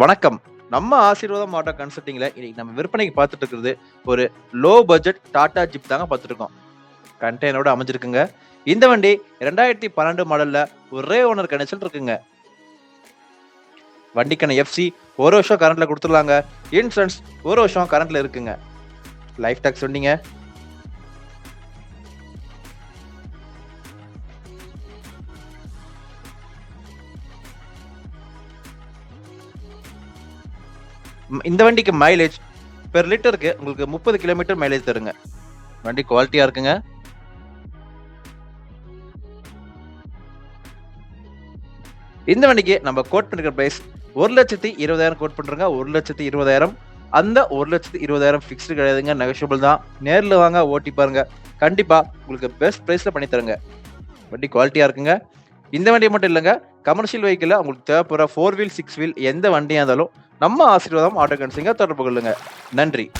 வணக்கம். நம்ம ஆசீர்வாதம் ஆட்டோ கன்சல்டிங்ல இன்னைக்கு நம்ம விற்பனைக்கு பார்த்துட்டு இருக்கிறது ஒரு லோ பட்ஜெட் டாடா ஜிப் தாங்க பார்த்துட்டு இருக்கோம் கண்டெய்னரோட அமைஞ்சிருக்குங்க. இந்த வண்டி ரெண்டாயிரத்தி பன்னெண்டு மாடல்ல ஒரே ஓனர் கணேசல் இருக்குங்க. வண்டிக்கான எஃப்சி ஒரு வருஷம் கரண்ட்ல கொடுத்துடலாங்க. இன்சூரன்ஸ் ஒரு வருஷம் கரண்ட்ல இருக்குங்க. லைஃப் டாக்ஸ் சொன்னீங்க இந்த வண்டிக்கு மைலேஜ் பெர் லிட்டருக்கு உங்களுக்கு முப்பது கிலோமீட்டர் மைலேஜ் தருங்க. வண்டி குவாலிட்டியா இருக்குங்க. இந்த வண்டிக்கு நம்ம கோட் பண்ணிக்கிற பிரைஸ் ஒரு லட்சத்தி இருபதாயிரம் கோட் பண்றோங்க ஒரு லட்சத்தி இருபதாயிரம். அந்த ஒரு லட்சத்தி இருபதாயிரம் ஃபிக்ஸ்டு கிடையாதுங்க. நெகஷியபிள் தான். நேரில் வாங்க ஓட்டி பாருங்க. கண்டிப்பா உங்களுக்கு பெஸ்ட் ப்ரைஸில் பண்ணி தருங்க. வண்டி குவாலிட்டியா இருக்குங்க. இந்த வண்டி மட்டும் இல்லைங்க. கமர்ஷியல் வெஹிக்கிளில் உங்களுக்கு தேவைப்படுற ஃபோர் வீல் சிக்ஸ் வீல் எந்த வண்டியாக இருந்தாலும் நம்ம ஆசீர்வாதம் ஆட்டோ கன்சிங்க தொடர்பு கொள்ளுங்க. நன்றி.